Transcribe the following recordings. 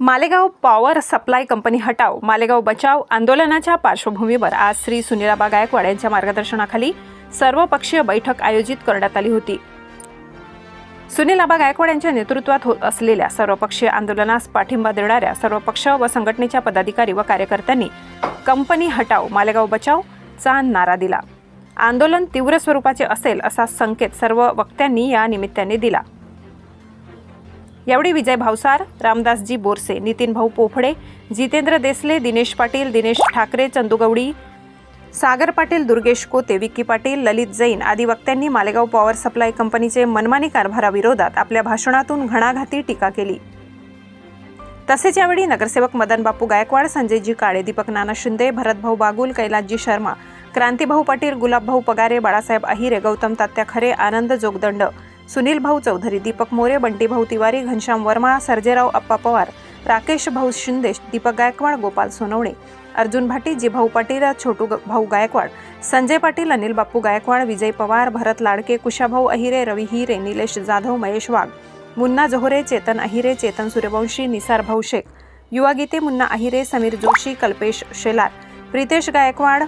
Malegaon power supply company हटाव मालेगाव बचाव आंदोलनाच्या पार्श्वभूमीवर आज श्री सुनीलाबा गायकवाड यांच्या मार्गदर्शनाखाली सर्वपक्षीय बैठक आयोजित करण्यात आली होती. सुनीलाबा गायकवाड यांच्या नेतृत्वात होत असलेल्या सर्वपक्षीय आंदोलनास पाठिंबा देणाऱ्या सर्व पक्ष व संघटनेच्या पदाधिकारी व कार्यकर्त्यांनी कंपनी हटाव मालेगाव बचाव चा नारा दिला. आंदोलन तीव्र स्वरूपाचे असेल असा संकेत सर्व वक्त्यांनी या निमित्ताने दिला. यावेळी विजय भावसार रामदासजी बोरसे नितीन भाऊ पोफडे जितेंद्र देसले दिनेश पाटील दिनेश ठाकरे चंदूगवडी सागर पाटील दुर्गेश कोते विक्की पाटील ललित जैन आदी वक्त्यांनी मालेगाव पॉवर सप्लाय कंपनीचे मनमानी कारभाराविरोधात आपल्या भाषणातून घणाघाती टीका केली. तसेच यावेळी नगरसेवक मदन बापू गायकवाड संजयजी काळे दीपक नाना शिंदे भरतभाऊ बागुल कैलासजी शर्मा क्रांतीभाऊ पाटील गुलाबभाऊ पगारे बाळासाहेब अहिरे गौतम तात्या खरे आनंद जोगदंड सुनील भाऊ चौधरी दीपक मोरे बंटीभाऊ तिवारी घनश्याम वर्मा सर्जेराव अप्पा पवार राकेश भाऊ शिंदे दीपक गायकवाड गोपाल सोनवणे अर्जुन भाटी जिभाऊ पाटील छोटू ग- भाऊ गायकवाड संजय पाटील अनिल बापू गायकवाड विजय पवार भरत लाडके कुशाभाऊ अहिरे रवी हिरे निलेश जाधव महेश वाघ मुन्ना जोहरे चेतन अहिरे चेतन सूर्यवंशी निसार भाऊ शेख युवा गीते मुन्ना अहिरे समीर जोशी कल्पेश शेलार प्रितेश गायकवाड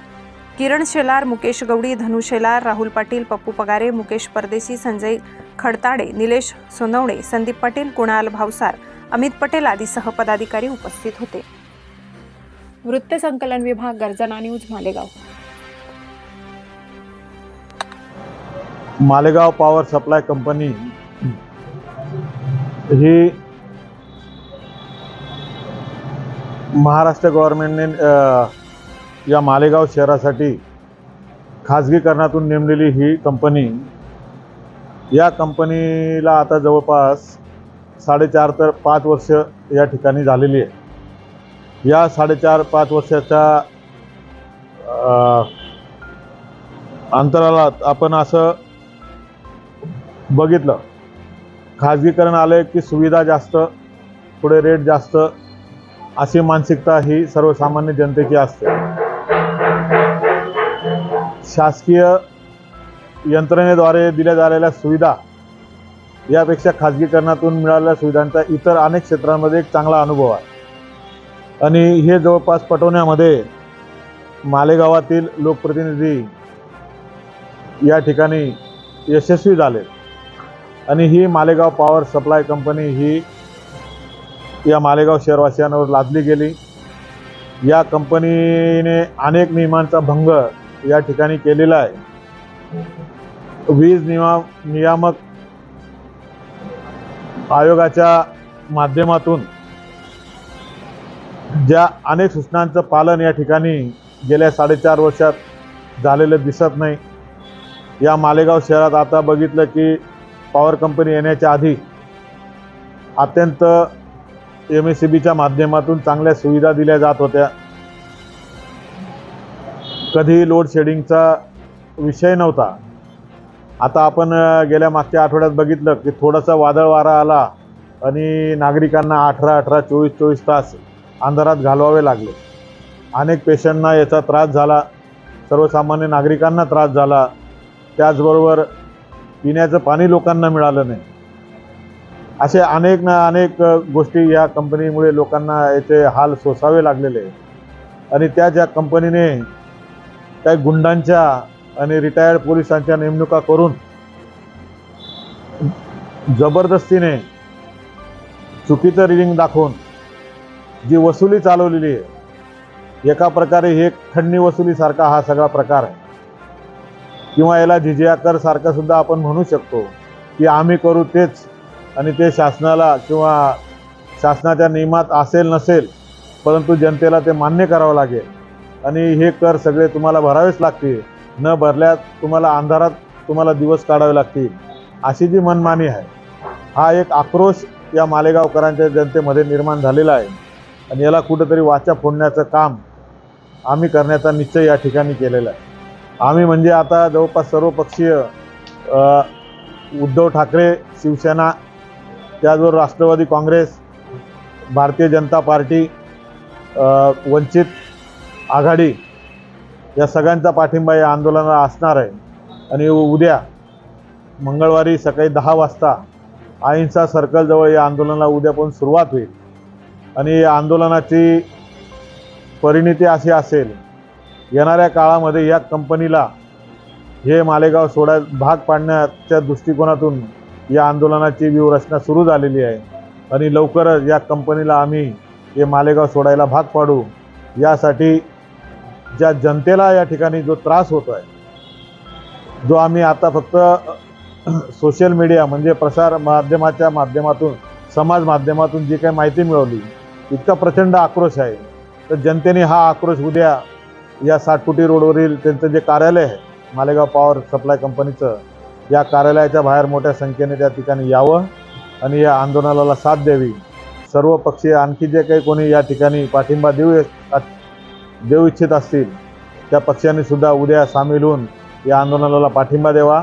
किरण शेलार मुकेश गवडी धनु शेलार राहुल पाटील पप्पू पगारे मुकेश परदेशी संजय खडताडे निलेश सोनवणे संदीप पाटील कुणाल भावसार अमित पटेल आदीसह पदाधिकारी उपस्थित होते. वृत्तसंकलन विभाग Garjana news Malegaon. Malegaon power supply company ही महाराष्ट्र गव्हर्नमेंटने अ, या मालेगाव शहरासाठी खाजगीकरणातून नेमलेली ही कंपनी या कंपनीला आता जवळपास साडेचार तर पाच वर्ष या ठिकाणी झालेली आहे. या साडेचार पाच वर्षाच्या अ, अंतराळात आपण असं बघितलं. खाजगीकरण आलं की सुविधा जास्त पुढे रेट जास्त अशी मानसिकता ही सर्वसामान्य जनतेची असते. शासकीय यंत्रणेद्वारे दिल्या जाणाऱ्या सुविधा यापेक्षा खाजगीकरणातून मिळालेल्या सुविधांचा इतर अनेक क्षेत्रांमध्ये एक चांगला अनुभव आहे. आणि हे जवळपास पटवण्यामध्ये मालेगावातील लोकप्रतिनिधी या ठिकाणी यशस्वी झाले. आणि ही मालेगाव पॉवर सप्लाय कंपनी ही या मालेगाव शहरवासियांवर लादली गेली. या कंपनीने अनेक नियमांचा भंग या ठिकाणी केलेला आहे. वीज निवा नियामक आयोगाच्या माध्यमातून ज्या अनेक सूचनांचं पालन या ठिकाणी गेल्या साडेचार वर्षात झालेलं दिसत नाही. या मालेगाव शहरात आता बघितलं की पॉवर कंपनी येण्याच्या आधी अत्यंत एम एस सी बीच्या माध्यमातून चांगल्या सुविधा दिल्या जात होत्या. कधी लोड शेडिंगचा विषय नव्हता. आता आपण गेल्या मागच्या आठवड्यात बघितलं की थोडासा वादळ वारा आला आणि नागरिकांना अठरा अठरा चोवीस चोवीस तास अंधारात घालवावे लागले. अनेक पेशंटना याचा त्रास झाला सर्वसामान्य नागरिकांना त्रास झाला. त्याचबरोबर पिण्याचं पाणी लोकांना मिळालं नाही. असे अनेक ना अनेक गोष्टी या कंपनीमुळे लोकांना याचे हाल सोसावे लागलेले. आणि त्या ज्या कंपनीने काही गुंडांच्या आणि रिटायर्ड पोलिसांच्या नेमणुका करून जबरदस्तीने चुकीचं रिडिंग दाखवून जी वसुली चालवलेली आहे एका प्रकारे हे खंडणी वसुलीसारखा हा सगळा प्रकार आहे. किंवा याला झिजिया कर सारखं सुद्धा आपण म्हणू शकतो की आम्ही करू तेच आणि ते शासनाला किंवा शासनाच्या नियमात असेल नसेल परंतु जनतेला ते मान्य करावं लागेल. आणि हे कर सगळे तुम्हाला भरावेच लागतील. न भरल्यास तुम्हाला अंधारात तुम्हाला दिवस काढावे लागतील. अशी जी मनमानी आहे हा एक आक्रोश या मालेगावकरांच्या जनतेमध्ये निर्माण झालेला आहे. आणि याला कुठंतरी वाचा फोडण्याचं काम आम्ही करण्याचा निश्चय या ठिकाणी केलेला आहे. आम्ही म्हणजे आता जवळपास सर्वपक्षीय उद्धव ठाकरे शिवसेना त्याचबरोबर राष्ट्रवादी काँग्रेस भारतीय जनता पार्टी वंचित आघाडी या सगळ्यांचा पाठिंबा या आंदोलनाला असणार आहे. आणि उद्या मंगळवारी सकाळी दहा वाजता अहिंसा सर्कलजवळ या आंदोलनाला उद्यापासून सुरुवात होईल. आणि या आंदोलनाची परिणिती अशी असेल येणाऱ्या काळामध्ये या कंपनीला हे मालेगाव सोडा भाग पाडण्याच्या दृष्टिकोनातून या आंदोलनाची व्यूहरचना सुरू झालेली आहे. आणि लवकरच या कंपनीला आम्ही हे मालेगाव सोडायला भाग पाडू. यासाठी ज्या जनतेला या ठिकाणी जो त्रास होतो आहे जो आम्ही आता फक्त सोशल मीडिया म्हणजे प्रसार माध्यमाच्या माध्यमातून समाज माध्यमातून जी काही माहिती मिळवली इतका प्रचंड आक्रोश आहे. तर जनतेने हा आक्रोश उद्या या सातपुटी रोडवरील त्यांचं जे कार्यालय आहे मालेगाव पॉवर सप्लाय कंपनीचं या कार्यालयाच्या बाहेर मोठ्या संख्येने त्या ठिकाणी यावं आणि या आंदोलनाला साथ द्यावी. सर्व पक्षीय आणखी जे काही कोणी या ठिकाणी पाठिंबा देऊ देऊ इच्छित असतील त्या पक्षांनी सुद्धा उद्या सामील होऊन या आंदोलनाला पाठिंबा द्यावा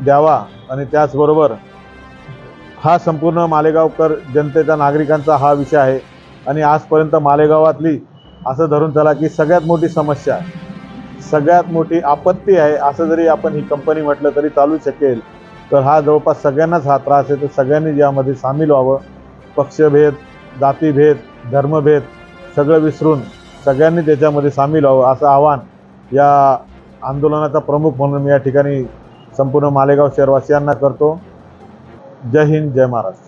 द्यावा. आणि त्याचबरोबर हा संपूर्ण मालेगावकर जनतेचा नागरिकांचा हा विषय आहे. आणि आजपर्यंत मालेगावातली असं धरून चला की सगळ्यात मोठी समस्या सगळ्यात मोठी आपत्ती आहे असं जरी आपण ही कंपनी म्हटलं तरी चालू शकेल. तर हा जवळपास सगळ्यांनाच हा त्रास आहे. तर सगळ्यांनी यामध्ये सामील व्हावं. पक्षभेद जातीभेद धर्मभेद सगळं विसरून सगळ्यांनी त्याच्यामध्ये सामील व्हावं असं आवाहन या आंदोलनाचा प्रमुख म्हणून मी या ठिकाणी संपूर्ण मालेगाव शहरवासियांना करतो. जय हिंद जय महाराष्ट्र.